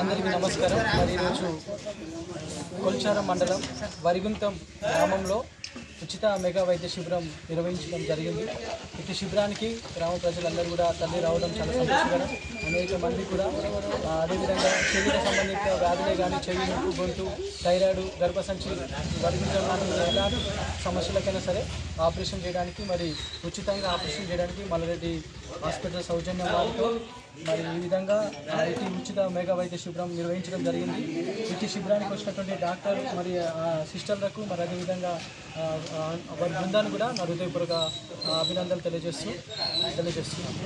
అందరికీ నమస్కారం. మరి ఈరోజు కొల్చారం మండలం వరిగుంతం గ్రామంలో ఉచిత మెగా వైద్య శిబిరం నిర్వహించడం జరిగింది. ఇటు శిబిరానికి గ్రామ ప్రజలందరూ కూడా తల్లి రావడం చాలా సంతోషకరం. అనేక మంది కూడా అదేవిధంగా శరీర సంబంధిత వ్యాధులే కానీ చెవి నొప్పు గొంతు థైరాయిడ్ గర్భసంచి వరిగుంటం ఎలాంటి సమస్యలకైనా సరే ఆపరేషన్ చేయడానికి మరి ఉచితంగా ఆపరేషన్ చేయడానికి మల్లారెడ్డి హాస్పిటల్ సౌజన్యం వారితో మరి ఈ విధంగా ఐటీ ఉచిత మేఘ వైద్య శిబిరం నిర్వహించడం జరిగింది. ఇటు శిబిరానికి వచ్చినటువంటి డాక్టర్ మరి ఆ సిస్టర్లకు మరి అదేవిధంగా వారి బృందాన్ని కూడా నా హృదయపూర్వక అభినందనలు తెలియజేస్తూ తెలియజేస్తున్నాను.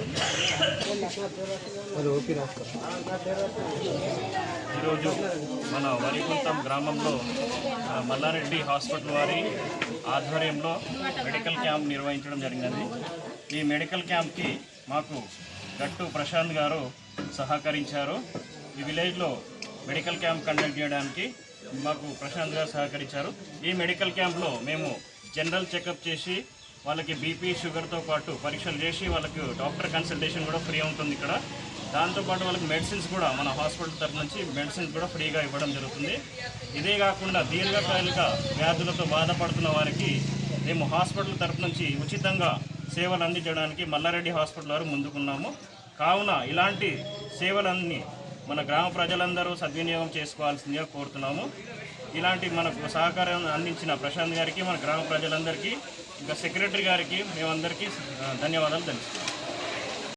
ఈరోజు మన వరికుంటం గ్రామంలో మల్లారెడ్డి హాస్పిటల్ వారి ఆధ్వర్యంలో మెడికల్ క్యాంప్ నిర్వహించడం జరిగినది. ఈ మెడికల్ క్యాంప్కి మాకు గట్టు ప్రశాంత్ గారు సహకరించారు. ఈ విలేజ్లో మెడికల్ క్యాంప్ కండక్ట్ చేయడానికి మాకు ప్రశాంత్ గారు సహకరించారు. ఈ మెడికల్ క్యాంప్లో మేము జనరల్ చెకప్ చేసి వాళ్ళకి బీపీ షుగర్తో పాటు పరీక్షలు చేసి వాళ్ళకి డాక్టర్ కన్సల్టేషన్ కూడా ఫ్రీ ఉంటుంది ఇక్కడ. దాంతోపాటు వాళ్ళకి మెడిసిన్స్ కూడా మన హాస్పిటల్ తరఫు నుంచి మెడిసిన్స్ కూడా ఫ్రీగా ఇవ్వడం జరుగుతుంది. ఇదే కాకుండా దీర్ఘకాలిక వ్యాధులతో బాధపడుతున్న వారికి మేము హాస్పిటల్ తరఫు నుంచి ఉచితంగా సేవలు అందించడానికి మల్లారెడ్డి హాస్పిటల్ వారు ముందుకున్నాము. కావున ఇలాంటి సేవలన్నీ మన గ్రామ ప్రజలందరూ సద్వినియోగం చేసుకోవాల్సిందిగా కోరుతున్నాము. ఇలాంటి మనకు సహకారం అందించిన ప్రశాంత్ గారికి మన గ్రామ ప్రజలందరికీ ఇంకా సెక్రటరీ గారికి మేమందరికీ ధన్యవాదాలు తెలుస్తున్నాం